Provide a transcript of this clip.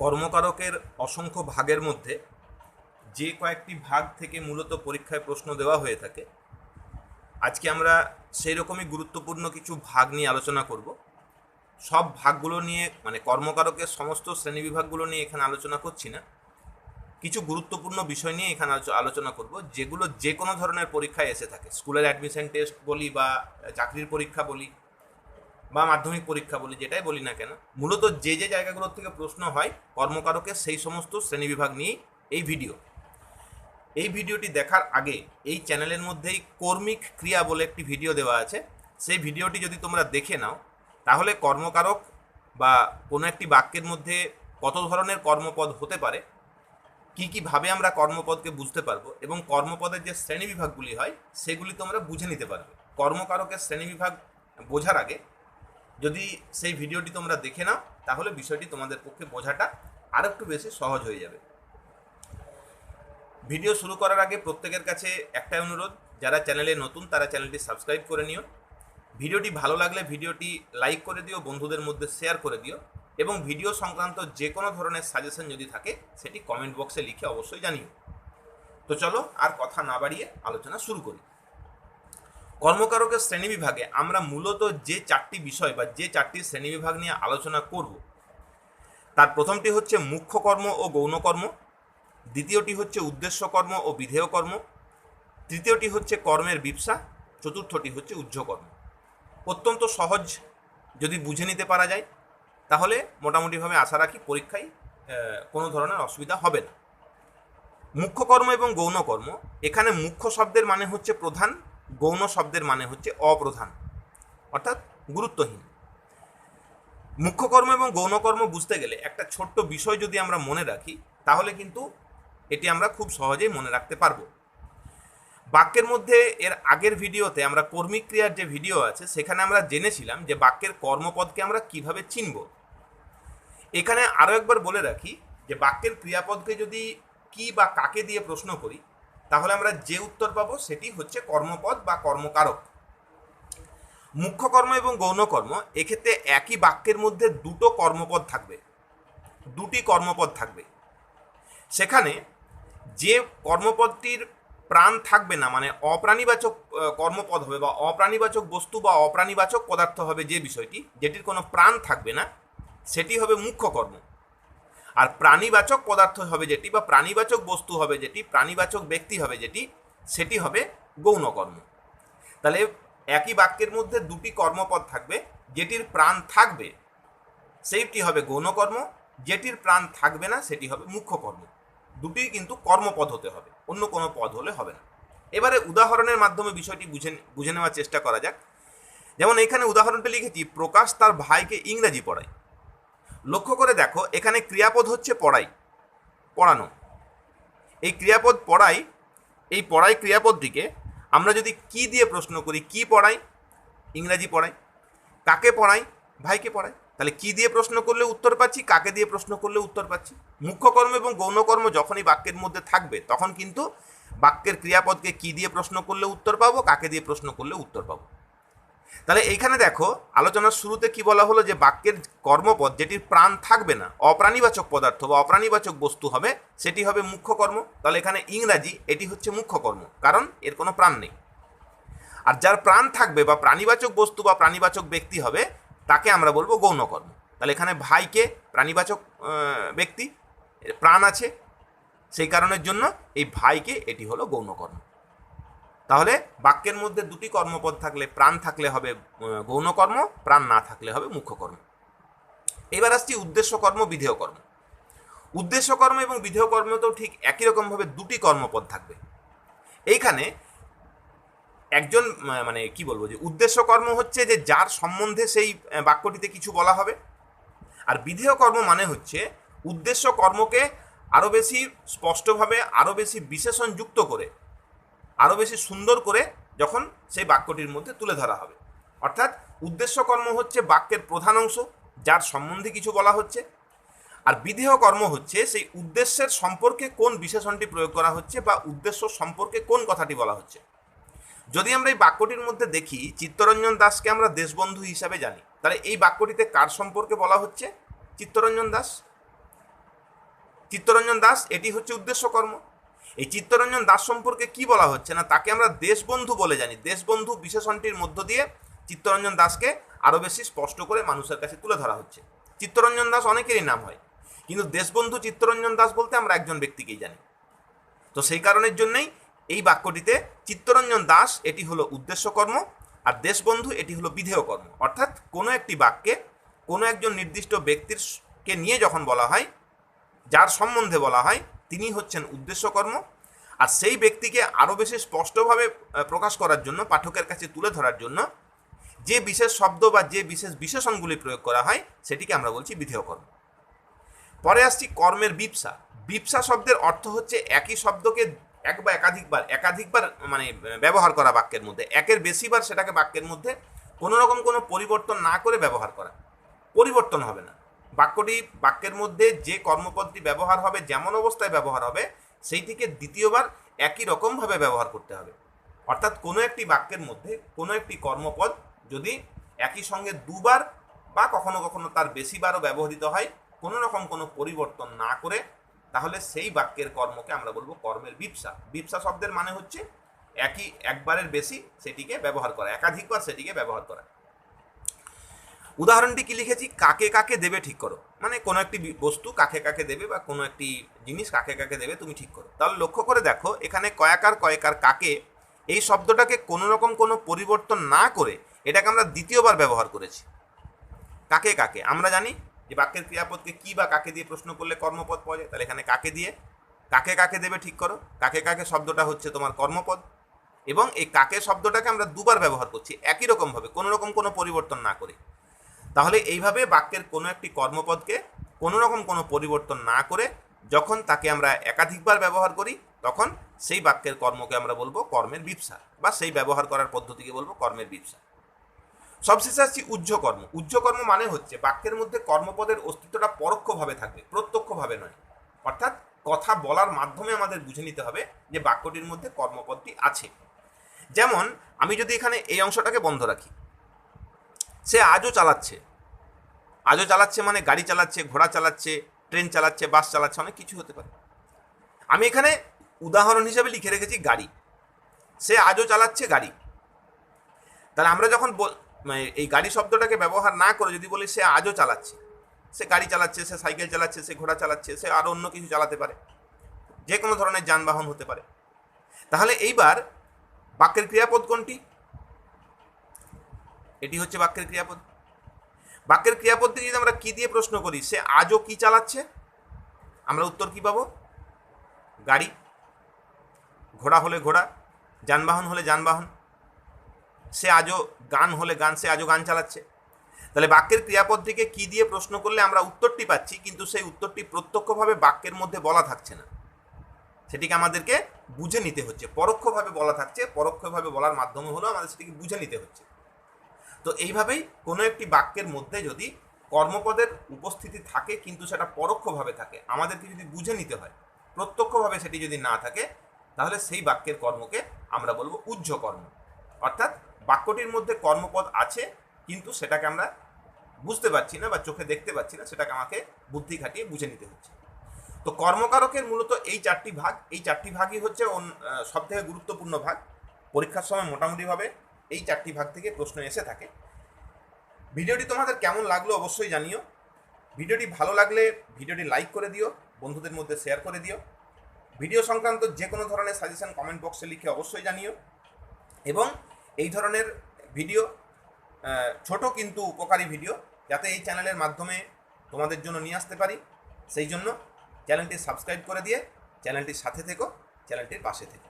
কর্মকারকের অসংখ্য ভাগের মধ্যে যে কয়েকটি ভাগ থেকে মূলত পরীক্ষায় প্রশ্ন দেওয়া হয়ে থাকে, আজকে আমরা সেই রকমই গুরুত্বপূর্ণ কিছু ভাগ নিয়ে আলোচনা করব। সব ভাগগুলো নিয়ে মানে কর্মকারকের সমস্ত শ্রেণীবিভাগগুলো নিয়ে এখানে আলোচনা করছি না। কিছু গুরুত্বপূর্ণ বিষয় নিয়ে এখানে আলোচনা করব, যেগুলো যে কোনো ধরনের পরীক্ষায় এসে থাকে। স্কুলের অ্যাডমিশন টেস্ট বলি বা চাকরির পরীক্ষা বলি বা মাধ্যমিক পরীক্ষা বলি যেটাই বলি না কেন, মূলত যে যে জায়গাগুলোর থেকে প্রশ্ন হয় কর্মকারকের সেই সমস্ত শ্রেণীবিভাগ নিয়েই এই ভিডিও। এই ভিডিওটি দেখার আগে এই চ্যানেলের মধ্যেই কর্মিক ক্রিয়া বলে একটি ভিডিও দেওয়া আছে। সেই ভিডিওটি যদি তোমরা দেখে নাও, তাহলে কর্মকারক বা কোনো একটি বাক্যের মধ্যে কত ধরনের কর্মপদ হতে পারে, কী কীভাবে আমরা কর্মপদকে বুঝতে পারব এবং কর্মপদের যে শ্রেণীবিভাগগুলি হয়, সেগুলি তোমরা বুঝে নিতে পারবে। কর্মকারকের শ্রেণীবিভাগ বোঝার আগে যদি সেই ভিডিওটি তোমরা দেখে নাও, তাহলে বিষয়টি তোমাদের পক্ষে বোঝাটা আর একটু বেশি সহজ হয়ে যাবে। ভিডিও শুরু করার আগে প্রত্যেকের কাছে একটাই অনুরোধ, যারা চ্যানেলে নতুন তারা চ্যানেলটি সাবস্ক্রাইব করে নিও। ভিডিওটি ভালো লাগলে ভিডিওটি লাইক করে দিও, বন্ধুদের মধ্যে শেয়ার করে দিও এবং ভিডিও সংক্রান্ত যে কোনো ধরনের সাজেশন যদি থাকে, সেটি কমেন্ট বক্সে লিখে অবশ্যই জানিও। তো চলো আর কথা না বাড়িয়ে আলোচনা শুরু করি। কর্মকারকের শ্রেণীবিভাগে আমরা মূলত যে চারটি বিষয় বা যে চারটি শ্রেণীবিভাগ নিয়ে আলোচনা করব, তার প্রথমটি হচ্ছে মুখ্য কর্ম ও গৌণ কর্ম, দ্বিতীয়টি হচ্ছে উদ্দেশ্য কর্ম ও বিধেয় কর্ম, তৃতীয়টি হচ্ছে কর্মের বিপসা, চতুর্থটি হচ্ছে উজ্জ্বকর্ম অত্যন্ত সহজ যদি বুঝে নিতে পারা যায়, তাহলে মোটামুটিভাবে আশা রাখি পরীক্ষায় কোনো ধরনের অসুবিধা হবে না। মুখ্য কর্ম এবং গৌণ কর্ম, এখানে মুখ্য শব্দের মানে হচ্ছে প্রধান গৌণ শব্দের মানে হচ্ছে অপ্রধান, অর্থাৎ গুরুত্বহীন। মুখ্য কর্ম এবং গৌণ কর্ম বুঝতে গেলে একটা ছোট্ট বিষয় যদি আমরা মনে রাখি, তাহলে কিন্তু এটি আমরা খুব সহজেই মনে রাখতে পারব। বাক্যের মধ্যে এর আগের ভিডিওতে আমরা কর্মিক ক্রিয়ার যে ভিডিও আছে, সেখানে আমরা জেনেছিলাম যে বাক্যের কর্মপদকে আমরা কীভাবে চিনব। এখানে আরও একবার বলে রাখি যে বাক্যের ক্রিয়াপদকে যদি কি বা কাকে দিয়ে প্রশ্ন করি তাহলে আমরা যে উত্তর পাবো সেটি হচ্ছে কর্মপদ বা কর্মকারক। মুখ্য কর্ম এবং গৌণ কর্ম, এক্ষেত্রে একই বাক্যের মধ্যে দুটো কর্মপদ থাকবে। দুটি কর্মপদ থাকবে। সেখানে যে কর্মপদটির প্রাণ থাকবে না মানে অপ্রাণীবাচক কর্মপদ হবে বা অপ্রাণীবাচক বস্তু বা অপ্রাণীবাচক পদার্থ হবে যে বিষয়টি, যেটির কোনো প্রাণ থাকবে না, সেটি হবে মুখ্য কর্ম। আর প্রাণীবাচক পদার্থ হবে যেটি বা প্রাণীবাচক বস্তু হবে যেটি, প্রাণীবাচক ব্যক্তি হবে যেটি, সেটি হবে গৌণ কর্ম তাহলে একই বাক্যের মধ্যে দুটি কর্মপদ থাকবে, যেটির প্রাণ থাকবে, সেইটি হবে গৌণকর্ম, যেটির প্রাণ থাকবে না, সেটি হবে মুখ্য কর্ম দুটি কিন্তু কর্মপদ হতে হবে, অন্য কোনো পদ হলে হবে না। এবারে উদাহরণের মাধ্যমে বিষয়টি বুঝে বুঝে নেওয়ার চেষ্টা করা যাক। যেমন এখানে উদাহরণটা লিখেছি, প্রকাশ তার ভাইকে ইংরেজি পড়ায়। লক্ষ্য করে দেখো, এখানে ক্রিয়াপদ হচ্ছে পড়াই, পড়ানো। এই ক্রিয়াপদ পড়াই, এই পড়াই ক্রিয়াপদটিকে আমরা যদি কি দিয়ে প্রশ্ন করি, কি পড়াই? ইংরাজি পড়াই। কাকে পড়াই? ভাইকে পড়াই। তাহলে কি দিয়ে প্রশ্ন করলে উত্তর পাচ্ছি, কাকে দিয়ে প্রশ্ন করলে উত্তর পাচ্ছি? মুখ্য কর্ম এবং গৌণকর্ম যখনই বাক্যের মধ্যে থাকবে, তখন কিন্তু বাক্যের ক্রিয়াপদকে কি দিয়ে প্রশ্ন করলে উত্তর পাবো, কাকে দিয়ে প্রশ্ন করলে উত্তর পাবো। তাহলে এইখানে দেখো, আলোচনার শুরুতে কি বলা হলো যে বাক্যের কর্মপদ যেটির প্রাণ থাকবে না, অপ্রাণীবাচক পদার্থ বা অপ্রাণীবাচক বস্তু হবে, সেটি হবে মুখ্য কর্ম। তাহলে এখানে ইংরাজি এটি হচ্ছে মুখ্য কর্ম, কারণ এর কোনো প্রাণ নেই। আর যার প্রাণ থাকবে বা প্রাণীবাচক বস্তু বা প্রাণীবাচক ব্যক্তি হবে, তাকে আমরা বলব গৌণকর্ম তাহলে এখানে ভাইকে প্রাণীবাচক ব্যক্তি প্রাণ আছে, সেই কারণের জন্য এই ভাইকে এটি হলো গৌণকর্ম তাহলে বাক্যের মধ্যে দুটি কর্মপদ থাকলে প্রাণ থাকলে হবে গৌণকর্ম, প্রাণ না থাকলে হবে মুখ্য কর্ম এবার আসছি উদ্দেশ্য কর্ম বিধেয় কর্ম উদ্দেশ্য কর্ম এবং বিধেয় কর্ম তো ঠিক একই রকমভাবে দুটি কর্মপদ থাকবে। এইখানে একজন মানে কি বলব যে উদ্দেশ্য কর্ম হচ্ছে যে যার সম্বন্ধে সেই বাক্যটিতে কিছু বলা হবে। আর বিধেয় কর্ম মানে হচ্ছে উদ্দেশ্য কর্মকে আরও বেশি স্পষ্টভাবে আরও বেশি বিশেষণযুক্ত করে আরও বেশি সুন্দর করে যখন সেই বাক্যটির মধ্যে তুলে ধরা হবে। অর্থাৎ উদ্দেশ্য কর্ম হচ্ছে বাক্যের প্রধান অংশ, যার সম্বন্ধে কিছু বলা হচ্ছে। আর বিধেয় কর্ম হচ্ছে সেই উদ্দেশ্যের সম্পর্কে কোন বিশেষণটি প্রয়োগ করা হচ্ছে বা উদ্দেশ্য সম্পর্কে কোন কথাটি বলা হচ্ছে। যদি আমরা এই বাক্যটির মধ্যে দেখি, চিত্তরঞ্জন দাসকে আমরা দেশবন্ধু হিসাবে জানি। তাহলে এই বাক্যটিতে কার সম্পর্কে বলা হচ্ছে? চিত্তরঞ্জন দাস। চিত্তরঞ্জন দাস, এটি হচ্ছে উদ্দেশ্য কর্ম। এই চিত্তরঞ্জন দাস সম্পর্কে কি বলা হচ্ছে না? তাকে আমরা দেশবন্ধু বলে জানি। দেশবন্ধু বিশেষণটির মধ্য দিয়ে চিত্তরঞ্জন দাসকে আরও বেশি স্পষ্ট করে মানুষের কাছে তুলে ধরা হচ্ছে। চিত্তরঞ্জন দাস অনেকেরই নাম হয়। কিন্তু দেশবন্ধু চিত্তরঞ্জন দাস বলতে আমরা একজন ব্যক্তিকেই জানি। তো সেই কারণের জন্যই এই বাক্যটিতে চিত্তরঞ্জন দাস এটি হলো উদ্দেশ্য কর্ম আর দেশবন্ধু এটি হলো বিধেয় কর্ম অর্থাৎ কোনো একটি বাক্যে কোনো একজন নির্দিষ্ট ব্যক্তির কে নিয়ে যখন বলা হয়, যার সম্বন্ধে বলা হয় তিনি হচ্ছেন উদ্দেশ্য কর্ম আর সেই ব্যক্তিকে আরও বেশি স্পষ্টভাবে প্রকাশ করার জন্য, পাঠকের কাছে তুলে ধরার জন্য যে বিশেষ শব্দ বা যে বিশেষ বিশেষণগুলি প্রয়োগ করা হয়, সেটিকে আমরা বলছি বিধেয় কর্ম পরে আসছি কর্মের বিপসা। বিপসা শব্দের অর্থ হচ্ছে একই শব্দকে এক বা একাধিকবার একাধিকবার মানে ব্যবহার করা বাক্যের মধ্যে। একের বেশিবার সেটাকে বাক্যের মধ্যে কোনো রকম কোনো পরিবর্তন না করে ব্যবহার করা। পরিবর্তন হবে না। বাক্যটি বাক্যের মধ্যে যে কর্মপদটি ব্যবহার হবে, যেমন অবস্থায় ব্যবহার হবে সেইটিকে দ্বিতীয়বার একই রকমভাবে ব্যবহার করতে হবে। অর্থাৎ কোনো একটি বাক্যের মধ্যে কোনো একটি কর্মপদ যদি একই সঙ্গে দুবার বা কখনো কখনো তার বেশিবারও ব্যবহৃত হয়, কোনো রকম কোনো পরিবর্তন না করে, তাহলে সেই বাক্যের কর্মকে আমরা বলব কর্মের বিপসা। বিপসা শব্দের মানে হচ্ছে একই, একবারের বেশি সেটিকে ব্যবহার করা, একাধিকবার সেটিকে ব্যবহার করা। উদাহরণটি কি লিখেছি? কাকে কাকে দেবে ঠিক করো। মানে কোনো একটি বস্তু কাকে কাকে দেবে বা কোনো একটি জিনিস কাকে কাকে দেবে তুমি ঠিক করো। তাহলে লক্ষ্য করে দেখো, এখানে কয়াকার কয়েকার কাকে এই শব্দটাকে কোনো রকম কোনো পরিবর্তন না করে এটাকে আমরা দ্বিতীয়বার ব্যবহার করেছি। কাকে কাকে? আমরা জানি যে বাক্যের ক্রিয়াপদকে কি বা কাকে দিয়ে প্রশ্ন করলে কর্মপদ পাওয়া যায়, তাহলে এখানে কাকে দিয়ে? কাকে কাকে দেবে ঠিক করো। কাকে কাকে শব্দটা হচ্ছে তোমার কর্মপদ। এবং এই কাকে শব্দটাকে আমরা দুবার ব্যবহার করছি একই রকমভাবে, কোনো রকম কোনো পরিবর্তন না করে। তাহলে এইভাবে বাক্যের কোনো একটি কর্মপদকে কোনো রকম কোনো পরিবর্তন না করে যখন তাকে আমরা একাধিকবার ব্যবহার করি, তখন সেই বাক্যের কর্মকে আমরা বলব কর্মের বিপসা বা সেই ব্যবহার করার পদ্ধতিকে বলব কর্মের বিপসা সবশেষে আসছি উজ্জ্বকর্ম উজ্জ্বকর্ম মানে হচ্ছে বাক্যের মধ্যে কর্মপদের অস্তিত্বটা পরোক্ষভাবে থাকবে, প্রত্যক্ষভাবে নয়। অর্থাৎ কথা বলার মাধ্যমে আমাদের বুঝে নিতে হবে যে বাক্যটির মধ্যে কর্মপদটি আছে। যেমন আমি যদি এখানে এই অংশটাকে বন্ধ রাখি সে আজও চালাচ্ছে। আজও চালাচ্ছে মানে গাড়ি চালাচ্ছে, ঘোড়া চালাচ্ছে, ট্রেন চালাচ্ছে, বাস চালাচ্ছে, অনেক কিছু হতে পারে। আমি এখানে উদাহরণ হিসেবে লিখে রেখেছি গাড়ি। সে আজও চালাচ্ছে গাড়ি। তাহলে আমরা যখন মানে এই গাড়ি শব্দটাকে ব্যবহার না করে যদি বলি সে আজও চালাচ্ছে, সে গাড়ি চালাচ্ছে, সে সাইকেল চালাচ্ছে, সে ঘোড়া চালাচ্ছে, সে আরও অন্য কিছু চালাতে পারে। যে কোনো ধরনের যানবাহন হতে পারে। তাহলে এইবার বাক্যের ক্রিয়াপদ কোনটি? এটি হচ্ছে বাক্যের ক্রিয়াপদ। বাক্যের ক্রিয়াপদ থেকে যদি আমরা কী দিয়ে প্রশ্ন করি, সে আজও কি চালাচ্ছে? আমরা উত্তর কি পাবো? গাড়ি, ঘোড়া হলে ঘোড়া, যানবাহন হলে যানবাহন, সে আজও গান হলে গান, সে আজও গান চালাচ্ছে। তাহলে বাক্যের ক্রিয়াপদ থেকে কি দিয়ে প্রশ্ন করলে আমরা উত্তরটি পাচ্ছি, কিন্তু সেই উত্তরটি প্রত্যক্ষভাবে বাক্যের মধ্যে বলা থাকছে না। সেটিকে আমাদেরকে বুঝে নিতে হচ্ছে। পরোক্ষভাবে বলা থাকছে, পরোক্ষভাবে বলার মাধ্যমে হলো আমাদের সেটিকে বুঝে নিতে হচ্ছে। তো এইভাবেই কোনো একটি বাক্যের মধ্যে যদি কর্মপদের উপস্থিতি থাকে, কিন্তু সেটা পরোক্ষভাবে থাকে, আমাদেরকে যদি বুঝে নিতে হয়, প্রত্যক্ষভাবে সেটি যদি না থাকে, তাহলে সেই বাক্যের কর্মকে আমরা বলব উজ্জ্ব কর্ম অর্থাৎ বাক্যটির মধ্যে কর্মপদ আছে, কিন্তু সেটাকে আমরা বুঝতে পারছি না বা চোখে দেখতে পাচ্ছি না, সেটাকে আমাকে বুদ্ধি খাটিয়ে বুঝে নিতে হচ্ছে। তো কর্মকারকের মূলত এই চারটি ভাগ, এই চারটি ভাগই হচ্ছে সব থেকে গুরুত্বপূর্ণ ভাগ। পরীক্ষার সময় মোটামুটিভাবে এই চারটি ভাগ থেকে প্রশ্ন এসে থাকে। ভিডিওটি তোমাদের কেমন লাগল অবশ্যই জানিও। ভিডিওটি ভালো লাগলে ভিডিওটি লাইক করে দিও, বন্ধুদের মধ্যে শেয়ার করে দিও। ভিডিও সংক্রান্ত যে কোনো ধরনের সাজেশন কমেন্ট বক্সে লিখে অবশ্যই জানিও। এবং এই ধরনের ভিডিও ছোট কিন্তু উপকারী ভিডিও যাতে এই চ্যানেলের মাধ্যমে তোমাদের জন্য নিয়ে আসতে পারি। সেই জন্য চ্যানেলটি সাবস্ক্রাইব করে দিয়ে চ্যানেলটির সাথে থেকো, চ্যানেলটির পাশে থেকো।